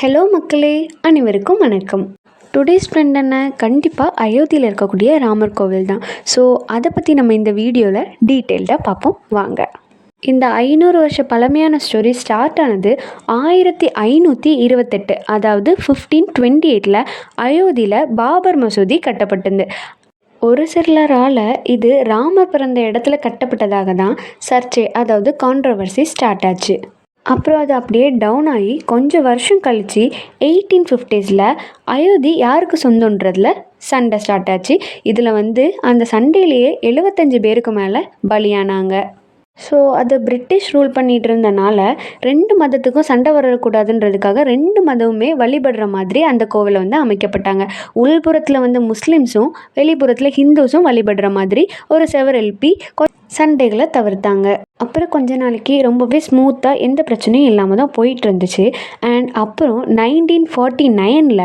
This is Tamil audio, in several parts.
ஹலோ மக்களே அனைவருக்கும் வணக்கம். டுடேஸ் ஃப்ரெண்ட் என்ன? கண்டிப்பாக அயோத்தியில் இருக்கக்கூடிய ராமர் கோவில் தான். ஸோ அதை பற்றி நம்ம இந்த வீடியோவில் டீட்டெயில்டாக பார்ப்போம். வாங்க. இந்த ஐநூறு வருஷ பழமையான ஸ்டோரி ஸ்டார்ட் ஆனது ஆயிரத்தி ஐநூற்றி இருபத்தெட்டு அதாவது ஃபிஃப்டீன் டுவெண்ட்டி எயிட்டில் அயோத்தியில் பாபர் மசூதி கட்டப்பட்டது. ஒரு சிலரால் இது ராமர் பிறந்த இடத்துல கட்டப்பட்டதாக தான் சர்ச்சை அதாவது கான்ட்ரவர்சி ஸ்டார்ட் ஆச்சு. அப்புறம் அது அப்படியே டவுன் ஆகி கொஞ்சம் வருஷம் கழித்து எயிட்டீன் ஃபிஃப்டிஸில் அயோத்தி யாருக்கு சொந்தன்றதில் சண்டை ஸ்டார்ட் ஆச்சு. இதில் வந்து அந்த சண்டையிலேயே எழுபத்தஞ்சு பேருக்கு மேலே பலியானாங்க. ஸோ அது பிரிட்டிஷ் ரூல் பண்ணிகிட்டு இருந்தனால ரெண்டு மதத்துக்கும் சண்டை வரக்கூடாதுன்றதுக்காக ரெண்டு மதமுமே வழிபடுற மாதிரி அந்த கோவிலை வந்து அமைக்கப்பட்டாங்க. உள்புறத்தில் வந்து முஸ்லீம்ஸும் வெளிப்புறத்தில் ஹிந்துஸும் வழிபடுற மாதிரி ஒரு செவர் எழுப்பி சண்டைகளை தவிர்த்தாங்க. அப்புறம் கொஞ்ச நாளைக்கு ரொம்பவே ஸ்மூத்தாக எந்த பிரச்சனையும் இல்லாமல் தான் போயிட்டு இருந்துச்சு அண்ட் அப்புறம் நைன்டீன் ஃபார்ட்டி நைனில்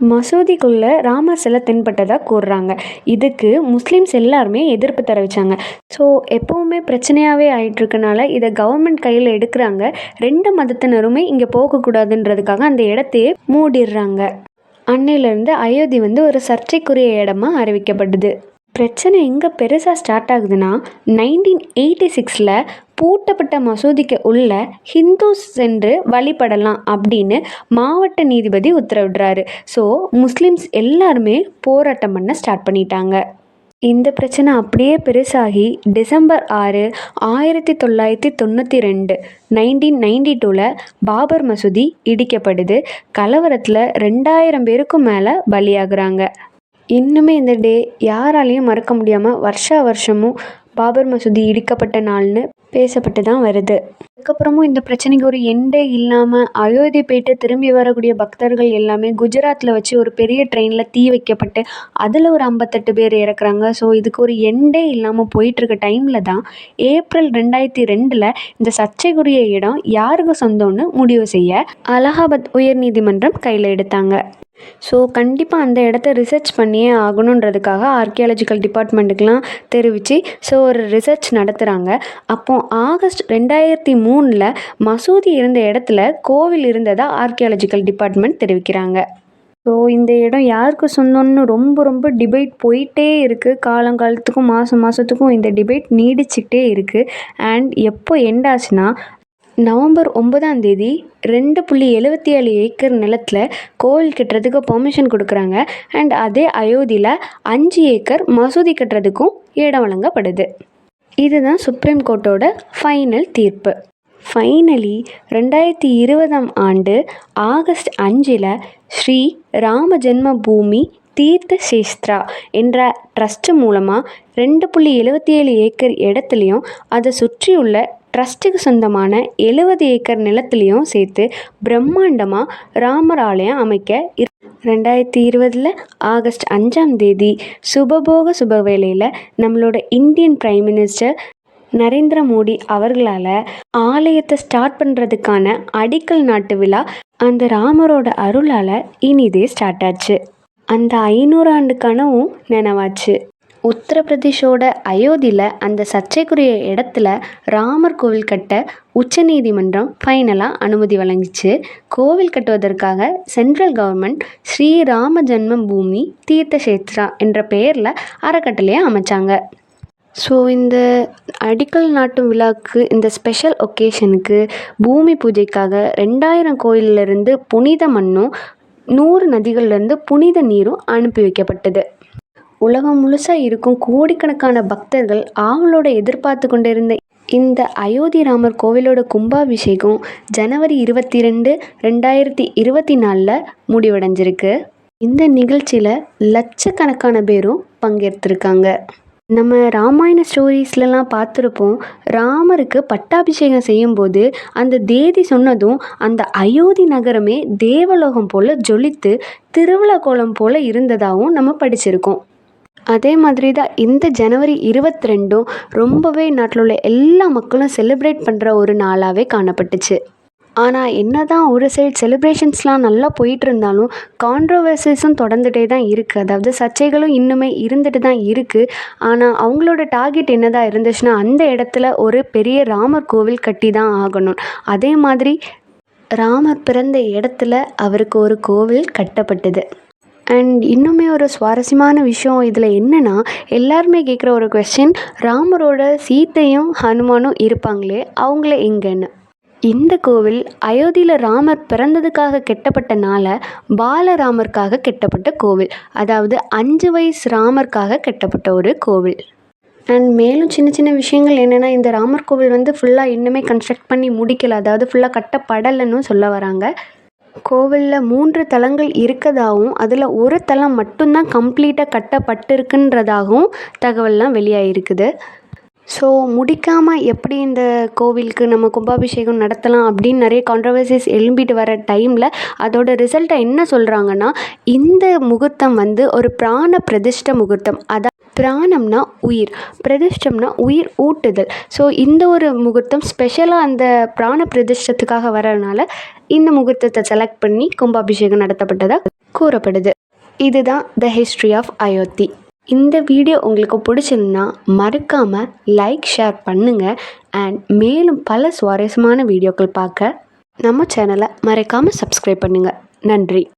மசூதிக்குள்ளே ராமர் சிலை தென்பட்டதாக கூறுறாங்க. இதுக்கு முஸ்லீம்ஸ் எல்லாருமே எதிர்ப்பு தெரிவித்தாங்க ஸோ எப்போவுமே பிரச்சனையாகவே ஆயிட்டுருக்கனால இதை கவர்மெண்ட் கையில் எடுக்கிறாங்க. ரெண்டு மதத்தினருமே இங்கே போகக்கூடாதுன்றதுக்காக அந்த இடத்தையே மூடிடுறாங்க. அன்னையிலேருந்து அயோத்தி வந்து ஒரு சர்ச்சைக்குரிய இடமா அறிவிக்கப்படுது பிரச்சனை எங்கே பெருசாக ஸ்டார்ட் ஆகுதுன்னா நைன்டீன் எயிட்டி சிக்ஸில் பூட்டப்பட்ட மசூதிக்கு உள்ள ஹிந்துஸ் சென்று வழிபடலாம் அப்படின்னு மாவட்ட நீதிபதி உத்தரவிடுறாரு. ஸோ முஸ்லிம்ஸ் எல்லாருமே போராட்டம் பண்ண ஸ்டார்ட் பண்ணிட்டாங்க. இந்த பிரச்சனை அப்படியே பெருசாகி டிசம்பர் ஆறு ஆயிரத்தி தொள்ளாயிரத்தி தொண்ணூற்றி ரெண்டு நைன்டீன் நைன்டி டூவில் பாபர் மசூதி இடிக்கப்படுது. கலவரத்தில் ரெண்டாயிரம் பேருக்கும் மேலே பலியாகிறாங்க. இன்னுமே இந்த டே யாராலையும் மறக்க முடியாமல் வருஷா வருஷமும் பாபர் மசூதி இடிக்கப்பட்ட நாள்னு பேசப்பட்டு தான் வருது. அதுக்கப்புறமும் இந்த பிரச்சனைக்கு ஒரு எண்டே இல்லாமல் அயோத்தி போயிட்டு திரும்பி வரக்கூடிய பக்தர்கள் எல்லாமே குஜராத்தில் வச்சு ஒரு பெரிய ட்ரெயினில் தீ வைக்கப்பட்டு அதில் ஒரு ஐம்பத்தெட்டு பேர் இறக்குறாங்க. ஸோ இதுக்கு ஒரு எண்டே இல்லாமல் போயிட்டுருக்க டைமில் தான் ஏப்ரல் ரெண்டாயிரத்தி ரெண்டில் இந்த சர்ச்சைக்குரிய இடம் யாருக்கு சொந்தம்னு முடிவு செய்ய அலகாபாத் உயர்நீதிமன்றம் கையில் எடுத்தாங்க. ஸோ கண்டிப்பாக அந்த இடத்த ரிசர்ச் பண்ணியே ஆகணுன்றதுக்காக ஆர்கியாலஜிக்கல் டிபார்ட்மெண்ட்டுக்கெலாம் தெரிவித்து ஸோ ஒரு ரிசர்ச் நடத்துகிறாங்க அப்போ ஆகஸ்ட் ரெண்டாயிரத்தி மூணில் மசூதி இருந்த இடத்துல கோவில் இருந்ததாக ஆர்கியாலஜிக்கல் டிபார்ட்மெண்ட் தெரிவிக்கிறாங்க. ஸோ இந்த இடம் யாருக்கு சொந்தம்னு ரொம்ப ரொம்ப டிபேட் போயிட்டே இருக்குது காலங்காலத்துக்கும் மாதம் மாதத்துக்கும் இந்த டிபேட் நீடிச்சுக்கிட்டே இருக்குது அண்ட் எப்போ எண்ட் ஆச்சுன்னா நவம்பர் ஒன்பதாம் தேதி ரெண்டு புள்ளி எழுபத்தி ஏழு ஏக்கர் நிலத்தில் கோவில் கட்டுறதுக்கு பெர்மிஷன் கொடுக்குறாங்க. அண்ட் அதே அயோத்தியில் அஞ்சு ஏக்கர் மசூதி கட்டுறதுக்கும் இடம் வழங்கப்படுது. இதுதான் சுப்ரீம் கோர்ட்டோட ஃபைனல் தீர்ப்பு. ஃபைனலி ரெண்டாயிரத்தி இருபதாம் ஆண்டு ஆகஸ்ட் அஞ்சில் ஸ்ரீ ராம ஜென்ம பூமி தீர்த்த சேஸ்த்ரா என்ற ட்ரஸ்ட் மூலமாக ரெண்டு புள்ளி எழுபத்தி ஏழு ஏக்கர் இடத்துலையும் அதை சுற்றியுள்ள ட்ரஸ்ட்டுக்கு சொந்தமான எழுபது ஏக்கர் நிலத்துலையும் சேர்த்து பிரம்மாண்டமாக ராமர் ஆலயம் அமைக்க இரு- ரெண்டாயிரத்தி இருபதில் ஆகஸ்ட் அஞ்சாம் தேதி சுபபோக சுபவேளையில் நம்மளோட Indian prime minister Narendra Modi அவர்களால் ஆலயத்தை ஸ்டார்ட் பண்ணுறதுக்கான அடிக்கல் நாட்டு விழா அந்த ராமரோட அருளால் இனிதே ஸ்டார்ட் ஆச்சு. அந்த ஐநூறு ஆண்டு கனவும் நினைவாச்சு. உத்தரப்பிரதேஷோட அயோத்தியில் அந்த சர்ச்சைக்குரிய இடத்துல ராமர் கோவில் கட்ட உச்சநீதிமன்றம் ஃபைனலாக அனுமதி வழங்கிச்சு. கோவில் கட்டுவதற்காக சென்ட்ரல் கவர்மெண்ட் ஸ்ரீ ராம ஜென்ம பூமி தீர்த்த சேத்ரா என்ற பெயரில் அறக்கட்டளையை அமைச்சாங்க. ஸோ இந்த அடிக்கல் நாட்டும் விழாவுக்கு இந்த ஸ்பெஷல் ஒகேஷனுக்கு பூமி பூஜைக்காக ரெண்டாயிரம் கோயிலிருந்து புனித மண்ணும் நூறு நதிகள்லேருந்து புனித நீரும் அனுப்பி வைக்கப்பட்டது. உலகம் முழுசாக இருக்கும் கோடிக்கணக்கான பக்தர்கள் ஆவலோட எதிர்பார்த்து கொண்டிருந்த இந்த அயோத்தி ராமர் கோவிலோட கும்பாபிஷேகம் ஜனவரி இருபத்தி ரெண்டு ரெண்டாயிரத்தி இருபத்தி நாலில் முடிவடைஞ்சிருக்கு. இந்த நிகழ்ச்சியில் லட்சக்கணக்கான பேரும் பங்கேற்றிருக்காங்க. நம்ம ராமாயண ஸ்டோரீஸ்லலாம் பார்த்துருப்போம் ராமருக்கு பட்டாபிஷேகம் செய்யும்போது அந்த தேதி சொன்னதும் அந்த அயோத்தி நகரமே தேவலோகம் போல் ஜொலித்து திருவிழா கோலம் போல் இருந்ததாகவும் நம்ம படிச்சிருக்கோம். அதே மாதிரி தான் இந்த ஜனவரி இருபத்தி ரெண்டும் ரொம்பவே நாட்டில் உள்ள எல்லா மக்களும் செலிப்ரேட் பண்ணுற ஒரு நாளாகவே காணப்பட்டுச்சு. ஆனால் என்ன தான் ஒரு சைடு செலிப்ரேஷன்ஸ்லாம் நல்லா போயிட்டு இருந்தாலும் கான்ட்ரவர்சிஸும் தொடர்ந்துகிட்டே தான் இருக்குது அதாவது சர்ச்சைகளும் இன்னுமே இருந்துட்டு தான் இருக்குது ஆனால் அவங்களோட டார்கெட் என்னதான் இருந்துச்சுன்னா அந்த இடத்துல ஒரு பெரிய ராமர் கோவில் கட்டி தான் ஆகணும். அதே மாதிரி ராமர் பிறந்த இடத்துல அவருக்கு ஒரு கோவில் கட்டப்பட்டது. அண்ட் இன்னுமே ஒரு சுவாரஸ்யமான விஷயம் இதில் என்னென்னா எல்லாருமே கேட்குற ஒரு கொஸ்டின் ராமரோட சீத்தையும் ஹனுமானும் இருப்பாங்களே அவங்கள எங்கன்னு? இந்த கோவில் அயோத்தியில் ராமர் பிறந்ததுக்காக கெட்டப்பட்ட பாலராமருக்காக கெட்டப்பட்ட கோவில். அதாவது அஞ்சு வயசு ராமருக்காக கெட்டப்பட்ட ஒரு கோவில். அண்ட் மேலும் சின்ன சின்ன விஷயங்கள் என்னென்னா இந்த ராமர் கோவில் வந்து ஃபுல்லாக இன்னுமே கன்ஸ்ட்ரக்ட் பண்ணி முடிக்கலை. அதாவது ஃபுல்லாக கட்டப்படலைன்னு சொல்ல வராங்க. கோவிலில் மூன்று தலங்கள் இருக்கதாகவும் அதில் ஒரு தலம் மட்டும்தான் கம்ப்ளீட்டாக கட்டப்பட்டிருக்குன்றதாகவும் தகவல்லாம் வெளியாகிருக்குது ஸோ முடிக்காமல் எப்படி இந்த கோவிலுக்கு நம்ம கும்பாபிஷேகம் நடத்தலாம் அப்படின்னு நிறைய கான்ட்ரவர்சிஸ் எழும்பிட்டு வர டைமில் அதோட ரிசல்ட்டை என்ன சொல்கிறாங்கன்னா இந்த முகூர்த்தம் வந்து ஒரு பிராண பிரதிஷ்ட முகூர்த்தம். அதான் பிராணம்னா உயிர் பிரதிஷ்டம்னா உயிர் ஊட்டுதல். ஸோ இந்த ஒரு முகூர்த்தம் ஸ்பெஷலாக அந்த பிராண பிரதிஷ்டத்துக்காக வரதுனால இந்த முகூர்த்தத்தை செலக்ட் பண்ணி கும்பாபிஷேகம் நடத்தப்பட்டதாக கூறப்படுது. இதுதான் த ஹிஸ்ட்ரி ஆஃப் அயோத்தி. இந்த வீடியோ உங்களுக்கு பிடிச்சிருந்தா மறக்காமல் லைக் ஷேர் பண்ணுங்கள் அண்ட் மேலும் பல சுவாரஸ்யமான வீடியோக்கள் பார்க்க நம்ம சேனலை மறக்காமல் சப்ஸ்கிரைப் பண்ணுங்கள் நன்றி.